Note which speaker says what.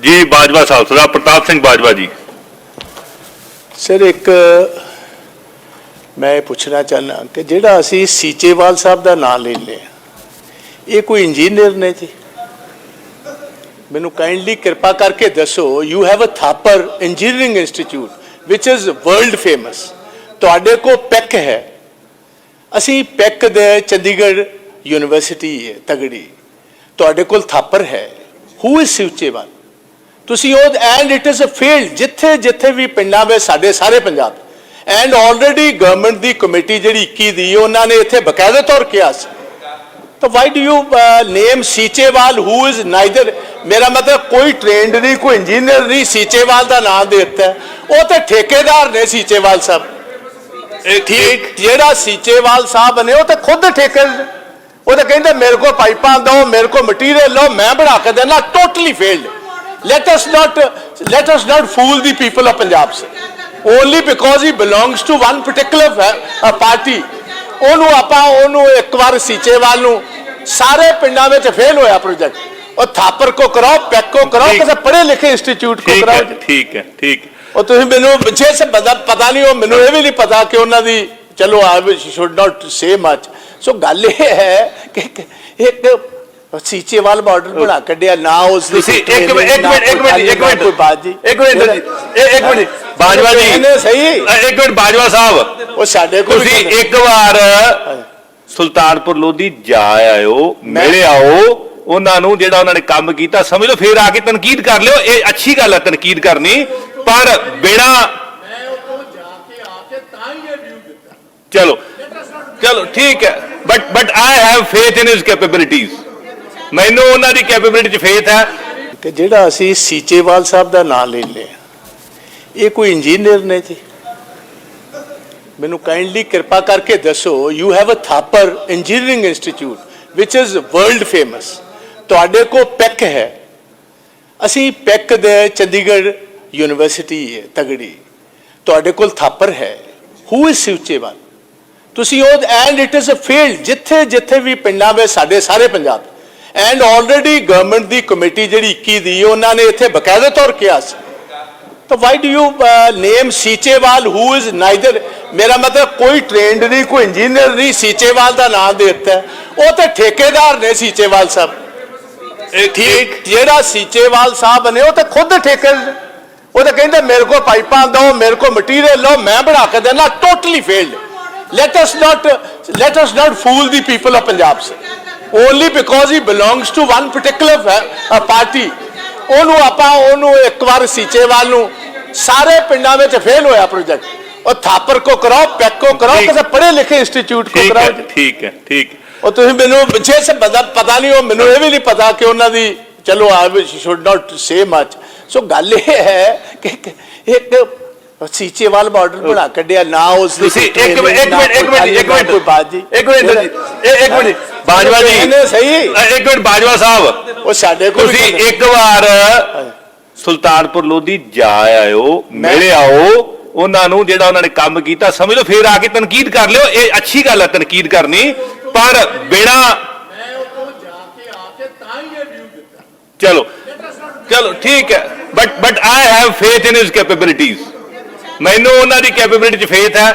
Speaker 1: ਜੀ, ਬਾਜਵਾ ਸਾਹਿਬ ਸਰਦਾਰ ਪ੍ਰਤਾਪ ਸਿੰਘ ਬਾਜਵਾ ਜੀ।
Speaker 2: ਸਰ, ਇੱਕ ਮੈਂ ਇਹ ਪੁੱਛਣਾ ਚਾਹੁੰਦਾ ਕਿ ਜਿਹੜਾ ਅਸੀਂ ਸੀਚੇਵਾਲ ਸਾਹਿਬ ਦਾ ਨਾਮ ਲੈ ਹਾਂ ਇਹ ਕੋਈ ਇੰਜੀਨੀਅਰ ਨਹੀਂ ਸੀ ਮੈਨੂੰ ਕਾਈਂਡਲੀ ਕਿਰਪਾ ਕਰਕੇ ਦੱਸੋ you have a Thapar engineering institute which is world famous ਤੁਹਾਡੇ ਕੋ ਪੈਕ ਹੈ। ਅਸੀਂ ਪੈਕ ਦੇ ਚੰਡੀਗੜ੍ਹ ਯੂਨੀਵਰਸਿਟੀ ਹੈ ਤਗੜੀ। ਤੁਹਾਡੇ ਕੋਲ ਥਾਪਰ ਹੈ। Who is Seechewal? ਤੁਸੀਂ ਉਹ and it is a field ਜਿੱਥੇ ਜਿੱਥੇ ਵੀ ਪਿੰਡਾਂ ਵਿੱਚ ਸਾਡੇ ਸਾਰੇ ਪੰਜਾਬ ਐਂਡ ਆਲਰੇਡੀ ਗਵਰਨਮੈਂਟ ਦੀ ਕਮੇਟੀ ਜਿਹੜੀ 21 ਦੀ ਉਹਨਾਂ ਨੇ ਇੱਥੇ ਬਕਾਇਦਾ ਤੌਰ ਕਿਹਾ ਸੀ। ਤਾਂ why do you name Seechewal who is neither ਮੇਰਾ ਮਤਲਬ ਕੋਈ ਟ੍ਰੇਨਡ ਨਹੀਂ ਕੋਈ ਇੰਜੀਨੀਅਰ ਨਹੀਂ ਸੀਚੇਵਾਲ ਦਾ ਨਾਮ ਦੇ ਦਿੱਤਾ। ਉਹ ਤੇ ਠੇਕੇਦਾਰ ਨੇ ਸੀਚੇਵਾਲ ਸਾਹਿਬ। ਠੀਕ ਜਿਹੜਾ ਸੀਚੇਵਾਲ ਸਾਹਿਬ ਨੇ ਉਹ ਤਾਂ ਖੁਦ ਠੇਕੇ ਉਹ ਤਾਂ ਕਹਿੰਦੇ ਮੇਰੇ ਕੋਲ ਪਾਈਪਾਂ ਦਿਓ ਮੇਰੇ ਕੋਲ ਮਟੀਰੀਅਲ ਲਓ ਮੈਂ ਬਣਾ ਕੇ ਦੇਣਾ totally failed let us not let us not fool the people of punjab sir. only because he belongs to one particular uh, party ਉਹਨੂੰ ਆਪਾਂ ਉਹਨੂੰ ਇੱਕ ਵਾਰ ਸੀਚੇਵਾਲ ਨੂੰ ਸਾਰੇ ਪਿੰਡਾਂ ਵਿੱਚ ਫੇਲ ਹੋਇਆ ਪ੍ਰੋਜੈਕਟ ਉਹ ਥਾਪਰ ਕੋ ਕਰਾਓ ਪੈਕ ਕੋ ਕਰਾਓ। ਕਿਸੇ ਪੜ੍ਹੇ ਲਿਖੇ ਇੰਸਟੀਚਿਊਟ ਕੋ ਕਰਾਓ।
Speaker 1: ਠੀਕ ਹੈ ਠੀਕ।
Speaker 2: ਉਹ ਤੁਸੀਂ ਮੈਨੂੰ ਪਿੱਛੇ ਸੇ ਪਤਾ ਨਹੀਂ ਉਹ ਮੈਨੂੰ ਇਹ ਵੀ ਨਹੀਂ ਪਤਾ ਕਿ ਉਹਨਾਂ ਦੀ ਚਲੋ ਆਈ should not say much so ਗੱਲ ਇਹ ਹੈ ਕਿ ਕਿ ਇੱਕ ਸੀਚੇਵਾਲ ਬਾਰਡਰ ਬਣਾ ਕੱਢਿਆ ਨਾ ਉਸ ਦੀ
Speaker 1: ਤੁਸੀਂ ਇੱਕ ਮਿੰਟ ਇੱਕ ਮਿੰਟ ਇੱਕ ਮਿੰਟ ਇੱਕ ਮਿੰਟ। ਇੱਕ ਮਿੰਟ ਜੀ ਇਹ- ਇੱਕ ਮਿੰਟ ਬਾਜਵਾ ਜੀ।
Speaker 2: ਸਹੀ।
Speaker 1: ਇੱਕ ਮਿੰਟ ਬਾਜਵਾ ਸਾਹਿਬ।
Speaker 2: ਉਹ ਸਾਡੇ ਕੋਲ
Speaker 1: ਤੁਸੀਂ ਇੱਕ ਵਾਰ ਸੁਲਤਾਨਪੁਰ ਲੋਧੀ ਜਾ ਆਇਓ ਮਿਲ ਆਓ। ਉਹਨਾਂ ਨੂੰ ਜਿਹੜਾ ਉਹਨਾਂ ਨੇ ਕੰਮ ਕੀਤਾ ਸਮਝ ਲਓ ਫੇਰ ਆ ਕੇ ਤਨਕੀਦ ਕਰ ਲਿਓ। ਇਹ ਅੱਛੀ ਗੱਲ ਹੈ ਤਨਕੀਦ ਕਰਨੀ। ਪਰ ਬਿਨਾ ਚਲੋ। ਚਲੋ ਠੀਕ ਹੈ। But but I have faith in his capabilities ਮੈਨੂੰ ਉਹਨਾਂ ਦੀ ਕੈਪੇਬਿਲਿਟੀ 'ਚ ਫੇਥ ਹੈ।
Speaker 2: ਕਿ ਜਿਹੜਾ ਅਸੀਂ ਸੀਚੇਵਾਲ ਸਾਹਿਬ ਦਾ ਨਾਮ ਲੈ ਲਿਆ, ਇਹ ਕੋਈ ਇੰਜੀਨੀਅਰ ਨੇ ਜੀ। ਮੈਨੂੰ ਕਾਈਂਡਲੀ ਕਿਰਪਾ ਕਰਕੇ ਦੱਸੋ you have a Thapar engineering institute which is world famous ਤੁਹਾਡੇ ਕੋ ਪੈਕ ਹੈ। ਅਸੀਂ ਪੈਕ ਦੇ ਚੰਡੀਗੜ੍ਹ ਯੂਨੀਵਰਸਿਟੀ ਹੈ, ਤਗੜੀ। ਤੁਹਾਡੇ ਕੋਲ ਥਾਪਰ ਹੈ। Who is Seechewal? ਤੁਸੀਂ ਉਹ and it is a field ਜਿੱਥੇ ਜਿੱਥੇ ਵੀ ਪਿੰਡਾਂ ਵਿੱਚ ਸਾਡੇ ਸਾਰੇ ਪੰਜਾਬ ਐਂਡ ਆਲਰੇਡੀ ਗਵਰਨਮੈਂਟ ਦੀ ਕਮੇਟੀ ਜਿਹੜੀ 21 ਦੀ ਉਹਨਾਂ ਨੇ ਇੱਥੇ ਬਕਾਇਦਾ ਤੌਰ ਕਿਹਾ ਸੀ। ਤਾਂ why do you name Seechewal? Who is neither ਮੇਰਾ ਮਤਲਬ ਕੋਈ ਟ੍ਰੇਨਡ ਨਹੀਂ ਕੋਈ ਇੰਜੀਨੀਅਰ ਨਹੀਂ ਸੀਚੇਵਾਲ ਦਾ ਨਾਮ ਦੇ ਦਿੱਤਾ ਹੈ। ਉਹ ਤੇ ਠੇਕੇਦਾਰ ਨੇ ਸੀਚੇਵਾਲ ਸਾਹਿਬ।
Speaker 1: ਇਹ
Speaker 2: ਠੀਕ ਜਿਹੜਾ ਸੀਚੇਵਾਲ ਸਾਹਿਬ ਨੇ ਉਹ ਤਾਂ ਖੁਦ ਠੇਕੇ ਉਹ ਤਾਂ ਕਹਿੰਦੇ ਮੇਰੇ ਕੋਲ ਪਾਈਪਾਂ ਦਿਓ ਮੇਰੇ ਕੋਲ ਮਟੀਰੀਅਲ ਲਓ ਮੈਂ ਬਣਾ ਕੇ ਦੇਣਾ totally failed let us not let us not fool the people of punjab sir. Only because he belongs to one particular uh, party ਉਹਨੂੰ ਆਪਾਂ ਉਹਨੂੰ ਇੱਕ ਵਾਰ ਸੀਚੇਵਾਲ ਨੂੰ ਸਾਰੇ ਪਿੰਡਾਂ ਵਿੱਚ ਫੇਲ ਹੋਇਆ ਪ੍ਰੋਜੈਕਟ ਉਹ ਥਾਪਰ ਕੋ ਕਰਾਓ ਪੈਕ ਕੋ ਕਰਾਓ। ਕਿਸੇ ਪੜ੍ਹੇ ਲਿਖੇ ਇੰਸਟੀਚਿਊਟ ਕੋ ਕਰਾਓ
Speaker 1: ਹੈ। ਠੀਕ ਹੈ ਠੀਕ ਹੈ।
Speaker 2: ਉਹ ਤੁਸੀਂ ਮੈਨੂੰ ਪਿੱਛੇ ਸੇ ਪਤਾ ਪਤਾ ਨਹੀਂ ਉਹ ਮੈਨੂੰ ਇਹ ਵੀ ਨਹੀਂ ਪਤਾ ਕਿ ਉਹਨਾਂ ਦੀ ਚਲੋ ਆਈ should not say much so ਗੱਲ ਇਹ ਹੈ ਕਿ ਇੱਕ ਸੀਚੇਵਾਲ ਬਾਰਡਰ ਬਣਾ ਕੱਢਿਆ ਨਾ ਉਸ ਦੀ
Speaker 1: ਇੱਕ ਮਿੰਟ ਇੱਕ ਮਿੰਟ ਇੱਕ ਮਿੰਟ ਇੱਕ
Speaker 2: ਨਾ ਕੋਈ ਬਾਤ
Speaker 1: ਮਿੰਟ
Speaker 2: ਜੀ
Speaker 1: ਇੱਕ ਮਿੰਟ ਜੀ ਇਹ ਇੱਕ ਮਿੰਟ ਬਾਜਵਾ ਜੀ।
Speaker 2: ਸਹੀ।
Speaker 1: ਇੱਕ ਮਿੰਟ ਬਾਜਵਾ ਸਾਹਿਬ।
Speaker 2: ਉਹ ਸਾਡੇ ਕੋਲ
Speaker 1: ਤੁਸੀਂ ਇੱਕ ਵਾਰ ਸੁਲਤਾਨਪੁਰ ਲੋਧੀ ਜਾ ਆਇਓ ਮਿਲ ਆਓ। ਉਹਨਾਂ ਨੂੰ ਜਿਹੜਾ ਉਹਨਾਂ ਨੇ ਕੰਮ ਕੀਤਾ ਸਮਝ ਲਓ ਫੇਰ ਆ ਕੇ ਤਨਕੀਦ ਕਰ ਲਿਓ। ਇਹ ਅੱਛੀ ਗੱਲ ਹੈ ਤਨਕੀਦ ਕਰਨੀ। ਪਰ ਬਿਨਾ ਚਲੋ ਚਲੋ ਠੀਕ ਹੈ। But but I have faith in his capabilities ਮੈਨੂੰ ਉਹਨਾਂ ਦੀ ਕੈਪੇਬਿਲਿਟੀ 'ਚ ਫੇਥ ਹੈ।